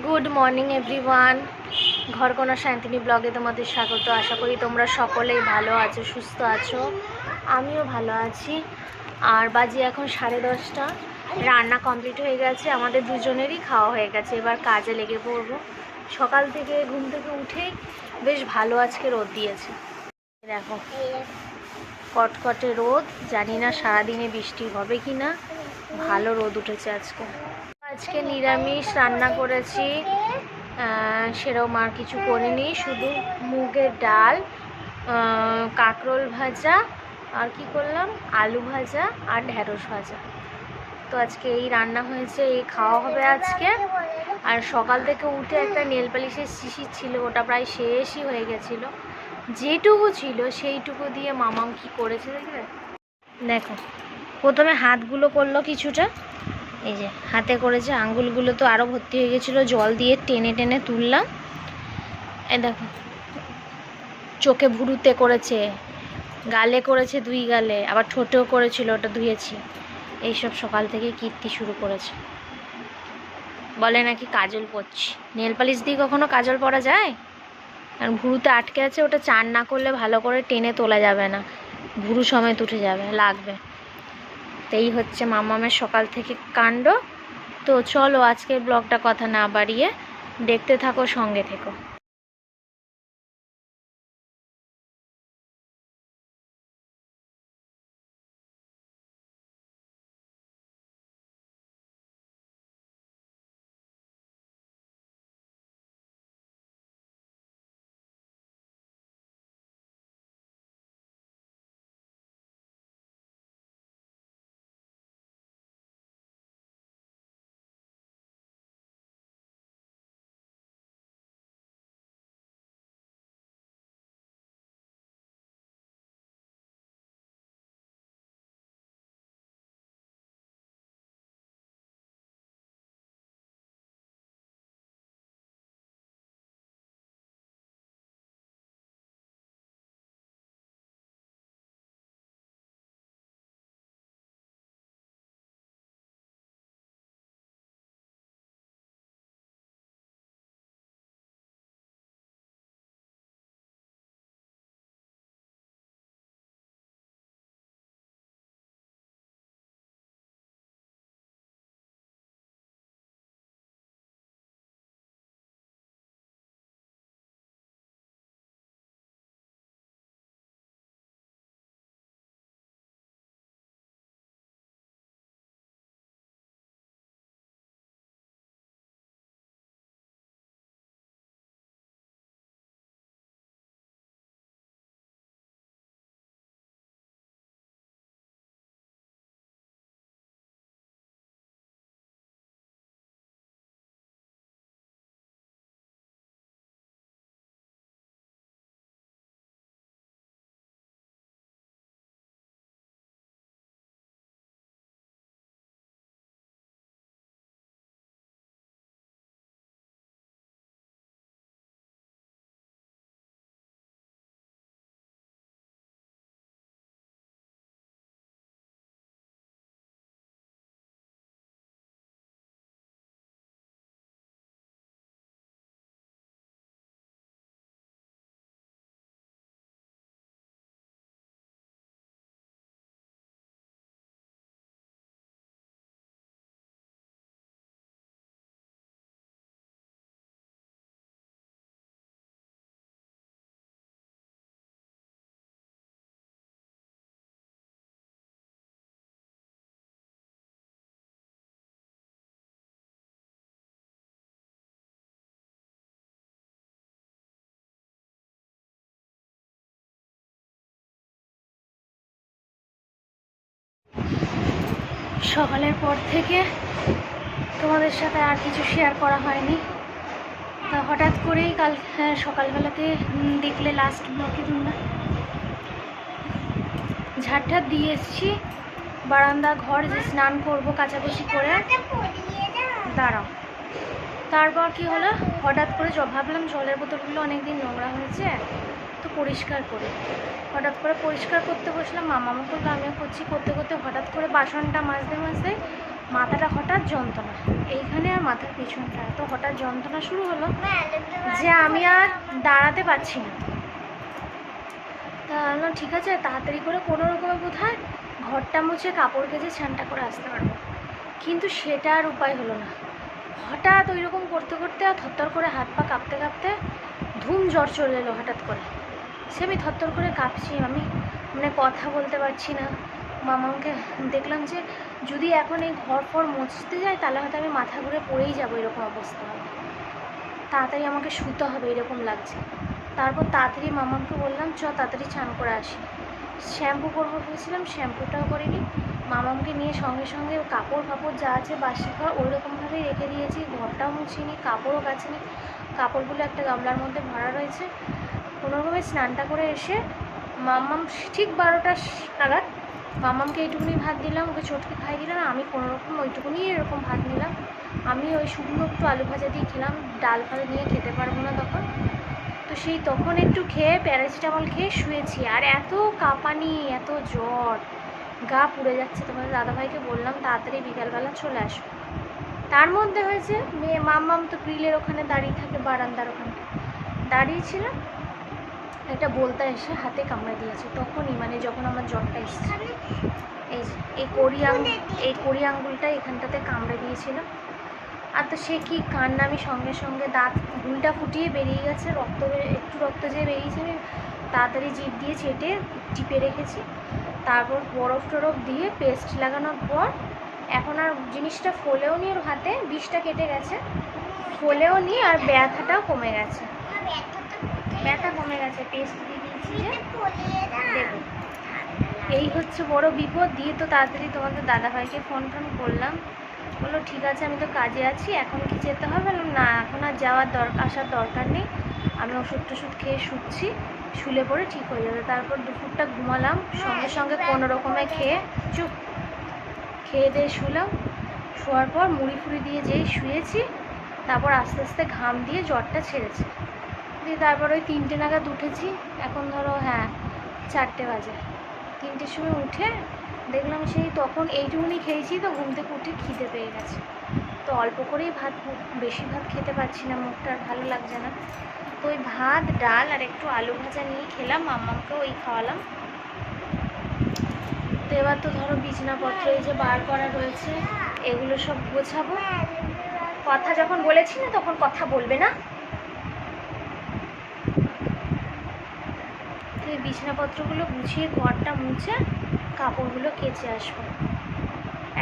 Good morning everyone ঘর কোনো শান্তিনী ব্লগে তোমাদের স্বাগত। আশা করি তোমরা সকলেই ভালো আছো, সুস্থ আছো। আমিও ভালো আছি। আর বাজি এখন সাড়ে দশটা। রান্না কমপ্লিট হয়ে গেছে। আমাদের দুজনেরই খাওয়া হয়ে গেছে। এবার কাজে লেগে পড়ব। সকাল থেকে ঘুম থেকে উঠেই বেশ ভালো আজকে রোদ দিয়েছে। দেখো, কটকটে রোদ। জানি না সারাদিনে বৃষ্টি হবে কি না ভালো রোদ উঠেছে আজকে। আজকে নিরামিষ রান্না করেছি। আহ, সেরকম আর কিছু করিনি শুধু মুগের ডাল কাঁকরোল ভাজা আর কি করলাম? আলু ভাজা আর ঢ্যাঁড়স ভাজা। তো আজকে এই রান্না হয়েছে এই খাওয়া হবে আজকে। আর সকাল থেকে উঠে একটা নেল পালিশের শিশির ছিল ওটা প্রায় শেষই হয়ে গেছিল। যেটুকু ছিল সেইটুকু দিয়ে মামাম কি করেছে দেখবে দেখো প্রথমে হাতগুলো করল কিছুটা। এই যে, হাতে করেছে আঙ্গুলগুলো তো আরও ভর্তি হয়ে গেছিল, জল দিয়ে টেনে টেনে তুললাম। এই দেখো, চোখে ভুরুতে করেছে, গালে করেছে দুই গালে, আবার ঠোঁটেও করেছিল, ওটা ধুয়েছি। এইসব সকাল থেকে কীর্তি শুরু করেছে। বলে নাকি কাজল পরছি নেল পালিশ দিয়ে কখনো কাজল পরা যায়? আর ভুরুতে আটকে আছে, ওটা চান না করলে ভালো করে টেনে তোলা যাবে না। ভুরু সমেত উঠে যাবে, লাগবে। এই হচ্ছে মামামের সকাল থেকে কাণ্ড। তো চলো আজকের ব্লগটা কথা না বাড়িয়ে দেখতে থাকো, সঙ্গে থেকো। সকালের পর থেকে তোমাদের সাথে আর কিছু শেয়ার করা হয়নি। তা হঠাৎ করেই কাল হ্যাঁ, সকালবেলাতে দেখলে লাস্ট ব্লকে তোমরা। ঝাড়ঠাট দিয়ে এসছি। বারান্দা ঘর যে স্নান করব কাচাকুচি করে। দাঁড়াও। তারপর কি হলো? হঠাৎ করে ভাবলাম জলের বোতলগুলো অনেকদিন নোংরা হয়েছে। তো পরিষ্কার করে। হঠাৎ করে পরিষ্কার করতে বসলাম, মামা করল আমিও করছি করতে করতে হঠাৎ করে বাসনটা মাজতে মাজতে মাথাটা হঠাৎ যন্ত্রণা। এইখানে আর মাথার পিছনটা এত হঠাৎ যন্ত্রণা শুরু হলো যে আমি আর দাঁড়াতে পারছি না। তা ঠিক আছে, তাড়াতাড়ি করে কোনো রকমে বোধ হয় ঘরটা মুছে কাপড় কেচে ছানটা করে আসতে পারব। কিন্তু সেটা আর উপায় হলো না। হঠাৎ ওই রকম করতে করতে আর থরথর করে হাত পা কাঁপতে কাঁপতে ধুম জ্বর চলে এলো হঠাৎ করে। সে আমি থরথর করে কাঁপছি, আমি মানে কথা বলতে পারছি না। মামাকে দেখলাম যে যদি এখন এই ঘর ফর মুছতে যায়, তাহলে হয়তো আমি মাথা ঘুরে পড়েই যাব এরকম অবস্থা। হবে তাড়াতাড়ি আমাকে শুতে হবে এরকম লাগছে। তারপর তাড়াতাড়ি মামাকে বললাম, চ, তাড়াতাড়ি চান করে আসি। শ্যাম্পু করব ভেবেছিলাম, শ্যাম্পুটাও করিনি। মামামকে নিয়ে সঙ্গে সঙ্গে কাপড় ফাপড় যা আছে, বাসি খাওয়া ওই রকমভাবেই রেখে দিয়েছি। ঘরটাও মুছিনি, কাপড়ও কাচিনি কাপড়গুলো একটা গামলার মধ্যে ভরা রয়েছে। কোনোরকমে স্নানটা করে এসে মাম্মাম ঠিক বারোটা নাগাদ মামামকে এইটুকুনি ভাত দিলাম, ওকে চটকে খাই দিলাম, আমি কোনোরকম ওইটুকুনি এরকম ভাত নিলাম। আমি ওই শুকনো একটু আলু ভাজা দিয়ে খেলাম, ডাল ফাল নিয়ে খেতে পারব না তখন। তো সেই তখন একটু খেয়ে প্যারাসিটামল খেয়ে শুয়েছি, আর এত কাঁপানি, এত জ্বর, গা পুড়ে যাচ্ছে তোমার দাদাভাইকে বললাম, তাড়াতাড়ি বিকালবেলা চলে আসো তার মধ্যে হয়েছে, মেয়ে মাম্মাম তো গ্রিলের ওখানে দাঁড়িয়ে থাকে, বারান্দার ওখানে দাঁড়িয়ে ছিল একটা বলতা এসে হাতে কামড়ে দিয়েছে, তখনই মানে যখন আমার জ্বরটা এসেছে। এই এই কড়ি আঙুল এই কড়ি আঙুলটা এখানটাতে কামড়ে দিয়েছিল। আর তো সে কি কান্না আমি সঙ্গে সঙ্গে দাঁত ঘুলটা ফুটিয়ে বেরিয়ে গেছে, রক্ত একটু রক্ত যে বেরিয়েছে, আমি তাড়াতাড়ি জিভ দিয়ে চেটে টিপে রেখেছি। তারপর বরফ টরফ দিয়ে পেস্ট লাগানোর পর, এখন আর জিনিসটা ফোলেও নি ওর হাতে, বিষটা কেটে গেছে। ফোলেও নি আর ব্যথাটাও কমে গেছে। ব্যথা কমে গেছে পেস্ট দিয়ে দিয়েছি দেবো। এই হচ্ছে বড় বিপদ, দিয়ে তো তাড়াতাড়ি তোমাদের দাদাভাইকে ফোন টোন করলাম। বলল, ঠিক আছে, আমি তো কাজে আছি, এখন কি যেতে হবে? না, এখন আর যাওয়ার দরকার আসার দরকার নেই। আমি ওষুধ টষুধ খেয়ে শুচ্ছি, শুলে পরে ঠিক হয়ে যাবে। তারপর দুপুরটা ঘুমালাম, সঙ্গে সঙ্গে কোনো রকমে খেয়ে, চুপ, খেয়ে দিয়ে শুলাম। শোয়ার পর মুড়ি ফুড়ি দিয়ে যেই শুয়েছি, তারপর আস্তে আস্তে ঘাম দিয়ে জ্বরটা ছেড়েছে। দিয়ে তারপর ওই তিনটে নাগাদ উঠেছি। এখন ধরো হ্যাঁ চারটে বাজে। তিনটের সময় উঠে দেখলাম সেই তখন এইটুকুনি খেয়েছি তো ঘুম থেকে উঠে খিদে পেয়ে গেছে। তো অল্প করেই ভাত, বেশি ভাত খেতে পারছি না, মুখটা আর ভালো লাগছে না। তো ওই ভাত, ডাল আর একটু আলু ভাজা নিয়ে খেলাম মাম্মাকে ওই খাওয়ালাম। তো এবার তো ধরো বিছানাপত্র এই যে বার করা রয়েছে, এগুলো সব গোছাবো। কথা যখন বলেছি না তখন কথা বলবে না। এই বিছানাপত্রগুলো গুছিয়ে ঘরটা মুছে কাপড়গুলো কেচে আসব।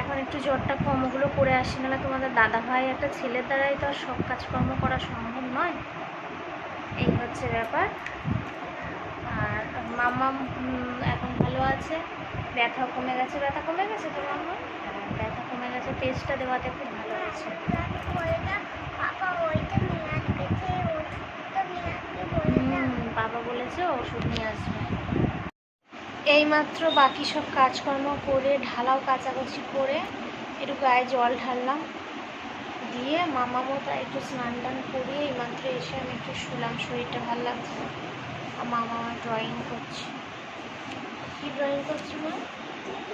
এখন একটু জ্বরটা কম ওগুলো করে আসি নাহলে তোমাদের দাদা ভাই একটা ছেলের দ্বারাই তো আর সব কাজকর্ম করা সম্ভব নয়। এই হচ্ছে ব্যাপার। আর মামা এখন ভালো আছে? ব্যথা কমে গেছে ব্যথা কমে গেছে তো মামা হ্যাঁ, ব্যথা কমে গেছে পেস্টটা দেওয়াতে খুব ভালো হয়েছে। বলেছে ওষুধ নিয়ে আসবে। এইমাত্র বাকি সব কাজকর্ম করে, ঢালাও কাচাকুচি করে, একটু গায়ে জল ঢাললাম। দিয়ে মামামও তাই একটু স্নান টান করিয়ে এইমাত্র এসে আমি একটু শুলাম, শরীরটা ভালো লাগছে আর মামা আমার ড্রয়িং করছে। কী ড্রয়িং করছে মা?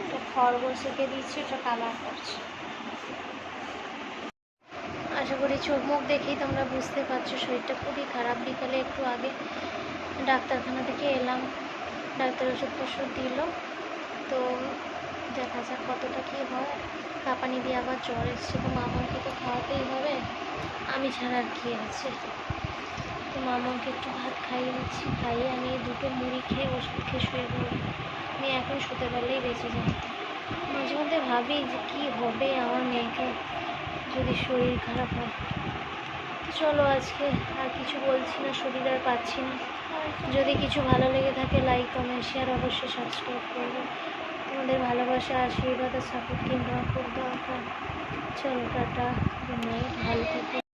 একটা খরগোশ এঁকে দিচ্ছে ওটা কালার করছে। আশা করি চোখ মুখ দেখেই তোমরা বুঝতে পারছ, শরীরটা খুবই খারাপ। বিকালে একটু আগে ডাক্তারখানা থেকে এলাম, ডাক্তার ওষুধ টষুধ দিল। তো দেখা যাক কতটা কী হয়। কাঁপানি দিয়ে আবার জ্বর এসছে, তো মামাকে তো খাওয়াতেই হবে। আমি ছাড়া আর কি আছে? তো মামাকে একটু ভাত খাইয়ে দিচ্ছি, খাইয়ে আমি দুটো মুড়ি খেয়ে ওষুধ খেয়ে শুয়ে পড়ব আমি এখন শুতে পারলেই বেঁচে যাই মাঝে মধ্যে ভাবি যে কী হবে আমার মেয়েকে যদি শরীর খারাপ হয়। চলো আজকে আর কিছু বলছি না শরীর আর পাচ্ছি না। যদি কিছু ভালো লেগে থাকে লাইক কমেন্ট শেয়ার অবশ্যই সাবস্ক্রাইব করবে। তোমাদের ভালোবাসা, আশীর্বাদ আর সাপোর্ট কিন্তু খুব দরকার। চলো, টাটা গুড নাইট ভালো থেকো।